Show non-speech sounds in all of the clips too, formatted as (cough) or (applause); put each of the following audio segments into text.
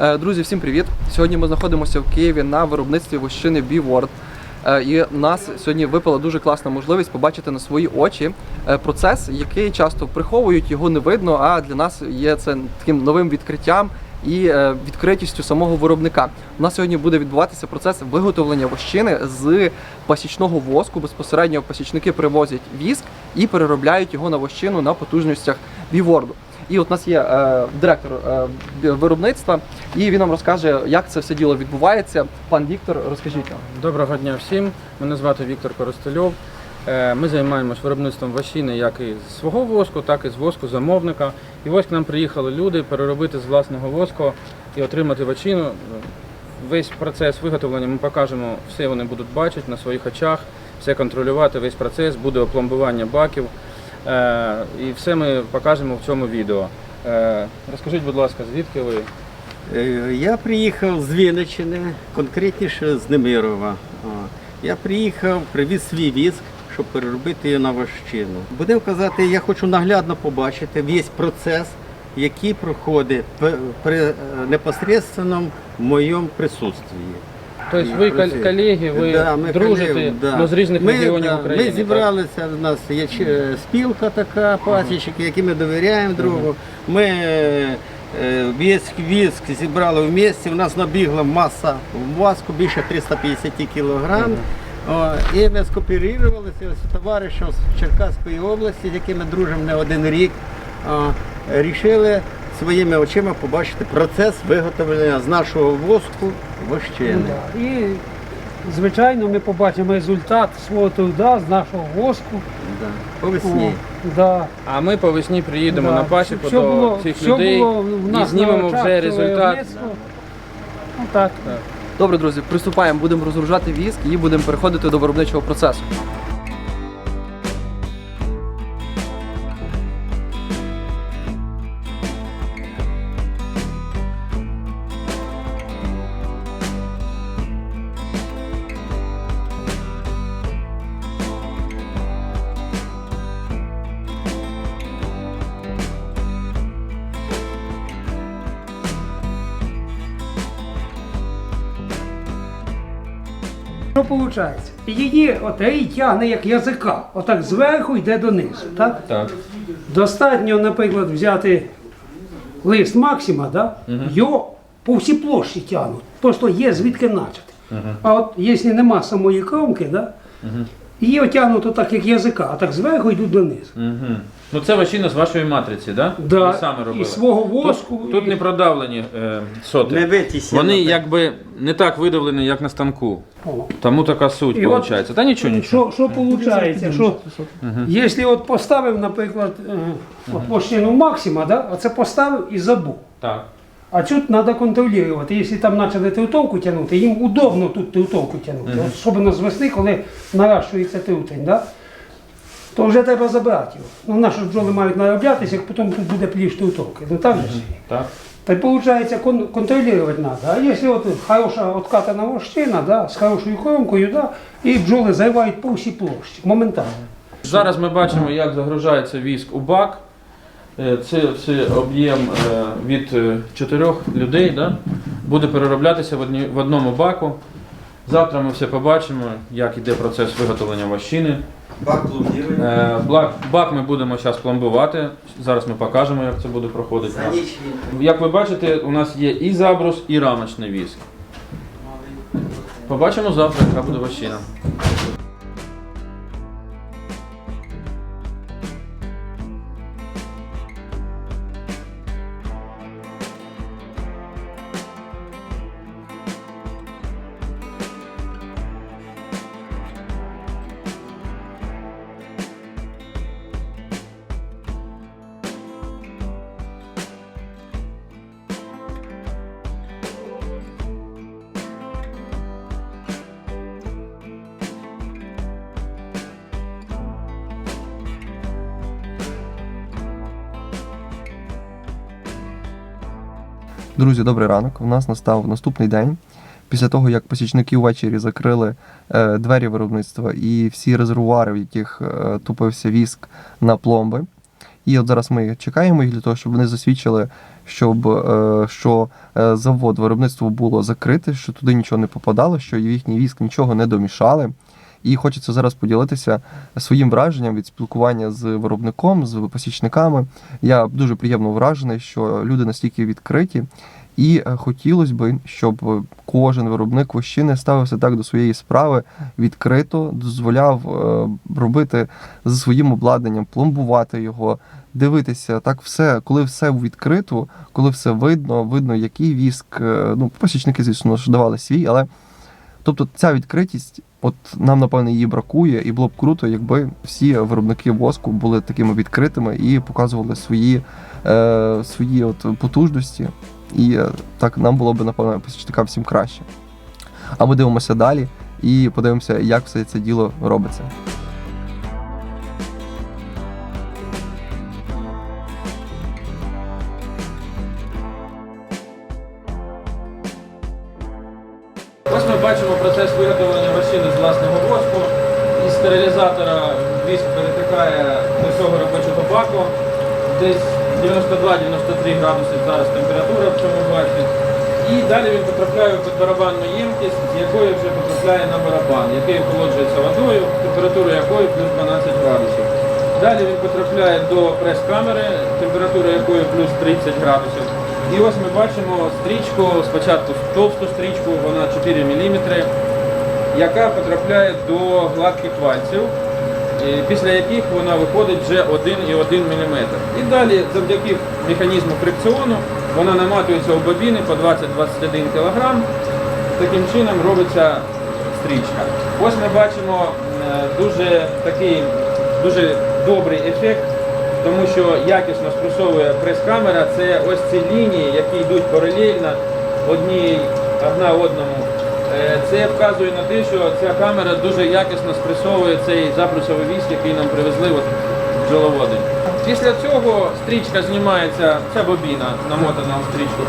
Е, Друзі, всім привіт! Сьогодні ми знаходимося в Києві на виробництві вощини B-Word. Е, І нас сьогодні випала дуже класна можливість побачити на свої очі е, процес, який часто приховують, його не видно. А для нас є це таким новим відкриттям і відкритістю самого виробника. У нас сьогодні буде відбуватися процес виготовлення вощини з пасічного воску. Безпосередньо пасічники привозять віск і переробляють його на вощину на потужностях B-Word. І от у нас є е, директор е, виробництва, і він нам розкаже, як це все діло відбувається. Пан Віктор, розкажіть. Доброго дня всім. Мене звати Віктор Коростельов. Е, Ми займаємось виробництвом вощини як і з свого воску, так і з воску замовника. І ось к нам приїхали люди переробити з власного воску і отримати вощину. Весь процес виготовлення ми покажемо, все вони будуть бачити на своїх очах, все контролювати, весь процес, буде опломбування баків. Е, І все ми покажемо в цьому відео. Е, Розкажіть, будь ласка, звідки ви? Е, Я приїхав з Вінниччини, конкретніше з Немирова. Я приїхав, привіз свій віск, щоб переробити його на вощину. Будемо казати, я хочу наглядно побачити весь процес, який проходить при непосредственному моєму присутствії. Тобто ви кол- колеги, ви Да, ми дружите колеги, да. ну, з різних ми, регіонів да, України. Ми так? зібралися, у нас є чи- спілка така, пасічники, які ми довіряємо другу. Ми е, весь віск зібрали в місті, у нас набігла маса васку більше 350 кілограм. О, і ми скооперувалися з товаришем з Черкаської області, з яким ми дружимо не один рік. О, рішили своїми очима побачити процес виготовлення з нашого воску вощини. І, звичайно, ми побачимо результат свого труда з нашого воску. Да. По весні. О, да. А ми по весні приїдемо Да. на пасіку Що до було- цих що людей було в і нас знімемо на очах вже це результат. виробництво. Ну так. Добре, друзі, приступаємо, будемо розгружати віск і будемо переходити до виробничого процесу. Що виходить? Її отей тягне як язика, отак зверху йде донизу. Так? Так. Достатньо, наприклад, взяти лист Максима, да? його по всій площі тягнуть. Просто є звідки начати. А от якщо нема самої кромки, да? Її отягнуть так, як язика, а так зверху йдуть донизу. Угу. Ну це вощина з вашої матриці, да? Да, Ви саме робили. і свого воску, Тут, тут і- не продавлені е, соти. Не витісняно. Вони якби не так видавлені, як на станку. О. Тому така суть І от- виходить. Та нічого, нічого. Що, що виходить? Що, Якщо от поставив, наприклад, е, от площину Максима, да, оце поставив і забув. Так. А тут треба контролювати. Якщо там почали трутовку тягнути, їм удобно тут трутовку тягнути. От Особливо з весни, коли наращується трутень, да? то вже треба забрати його. Ну, наші бджоли мають нароблятися, як потім тут буде пліч трутовки. Ну так же ж? Так. Та й виходить, кон- контролювати треба. А якщо от хороша откатана вощина, да, з хорошою кромкою, да, і бджоли займають по всій площі, моментально. Зараз ми бачимо, як загружається віск у бак. Е, Це все об'єм е, від е, чотирьох людей. Да? Буде перероблятися в, одні, в одному баку. Завтра ми все побачимо, як іде процес виготовлення вощини. Бак пломбірує. Бак, бак ми будемо зараз пломбувати. Зараз ми покажемо, як це буде проходити. Як ви бачите, у нас є і забрус, і рамочний віск. Побачимо завтра, яка буде вощина. Друзі, добрий ранок. У нас настав наступний день. Після того, як посічники ввечері закрили е, двері виробництва і всі резервуари, в яких е, тупився віск на пломби. І от зараз ми чекаємо їх для того, щоб вони засвідчили, щоб е, що е, завод виробництво було закрите, що туди нічого не попадало, що в їхній віск нічого не домішали. І хочеться зараз поділитися своїм враженням від спілкування з виробником, з посічниками. Я дуже приємно вражений, що люди настільки відкриті. І е, хотілося б, щоб кожен виробник вощини ставився так до своєї справи відкрито, дозволяв е, робити за своїм обладнанням, пломбувати його, дивитися так все, коли все відкрито, коли все видно, видно, який віск. е, Ну, посічники, звісно, давали свій, але тобто ця відкритість, от нам напевно її бракує, і було б круто, якби всі виробники воску були такими відкритими і показували свої, е, свої от потужності. І е, так нам було б, напевно, посічникам всім краще. А ми дивимося далі і подивимося, як все це діло робиться. Бачимо процес виготовлення вощини з власного воску. Із стерилізатора віск перетикає до цього робочого баку. Десь 92-93 градуси зараз температура в цьому баці. І далі він потрапляє в барабанну ємкість, з якої вже потрапляє на барабан, який охолоджується водою, температура якої плюс 12 градусів. Далі він потрапляє до прес-камери, температура якої плюс 30 градусів. І ось ми бачимо стрічку, спочатку товсту стрічку, вона 4 мм, яка потрапляє до гладких вальців, після яких вона виходить вже 1,1 мм. І далі завдяки механізму фрикціону вона наматується у бобіни по 20-21 кг. Таким чином робиться стрічка. Ось ми бачимо е, дуже такий дуже добрий ефект, тому що якісно спресовує прес-камера. Це ось ці лінії, які йдуть паралельно одній одна одному. Е, Це вказує на те, що ця камера дуже якісно спресовує цей запресовий віск, який нам привезли от бджоловоди. Після цього стрічка знімається, ця бобіна намотана у стрічку,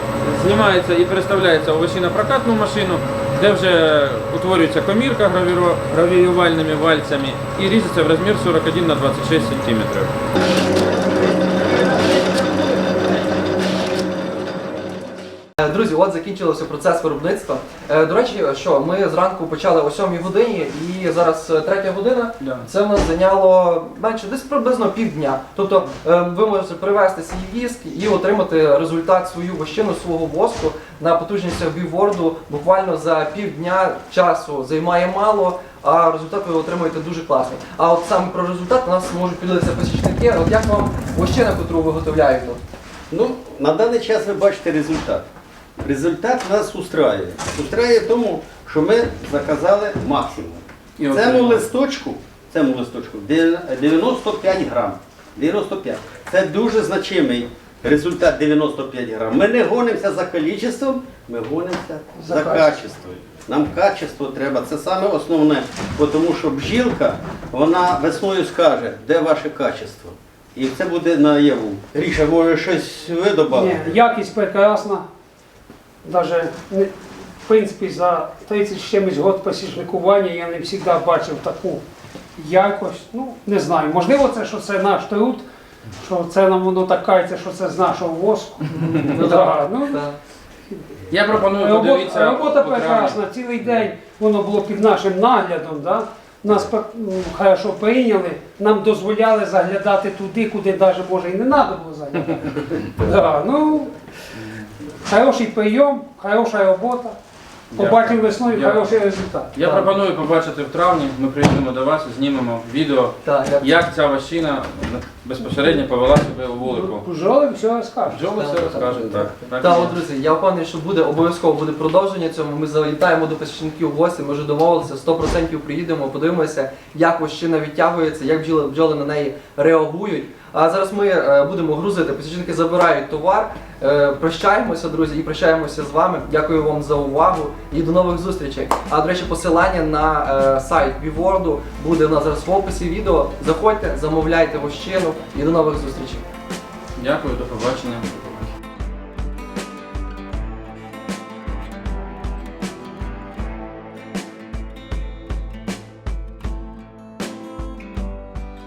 знімається і переставляється у прокатну машину, де вже утворюється комірка гравіювальними вальцями і різиться в розмір 41 на 26 см. Е, Друзі, от закінчився процес виробництва. Е, До речі, що ми зранку почали о 7 годині, і зараз е, третя година. Це в нас зайняло менше десь приблизно півдня. Тобто е, ви можете привезти свій віск і отримати результат свою вощину свого воску на потужностях біворду буквально за півдня часу. Займає мало. А результат ви отримуєте дуже класний. А от саме про результат у нас можуть поділитися посічники. От як вам вощина, яку виготовляють тут? Ну, на даний час ви бачите результат. Результат нас устраює. Устраює тому, що ми заказали максимум. Цьому листочку, цьому листочку 95 грам. 95. Це дуже значимий результат 95 грам. Ми не гонимося за кількістю, ми гонимося За за, качеством. качеством. Нам качество треба, це саме основне, тому що бжілка, вона весною скаже, де ваше качество. І це буде наяву. Гріша, може щось ви? Ні, якість прекрасна. Даже, не- в принципі, за 30 з чимось год посічникування я не завжди бачив таку якость. Ну, не знаю. Можливо, це що це наш труд, що це нам воно так кається, що це з нашого воску. Да, ну, Я пропоную Робота, подивитися. робота окремо. прекрасна, цілий день воно було під нашим наглядом. Да? Нас пе- хорошо прийняли, нам дозволяли заглядати туди, куди навіть може і не треба було заглядати. (laughs) Да, ну, хороший прийом, хороша робота. Побачимо весною Дякую. хороший результат. Я пропоную побачити в травні. Ми приїдемо до вас, знімемо відео, Так, як як ця вощина безпосередньо повела себе у вулику. Бджоли все розкажуть. Бджоли все розкажуть. Так, так. Так, от, друзі, я впевнений, що буде обов'язково буде продовження цьому. Ми завітаємо до посічників в гості, ми вже домовилися, 100% приїдемо, подивимося, як вощина відтягується, як бджоли, бджоли на неї реагують. А зараз ми е, будемо грузити, посічники забирають товар. Е, прощаємося, друзі, і прощаємося з вами. Дякую вам за увагу і до нових зустрічей. А до речі, посилання на е, сайт Біворду буде у нас зараз в описі відео. Заходьте, замовляйте гощину і до нових зустрічей. Дякую, до побачення.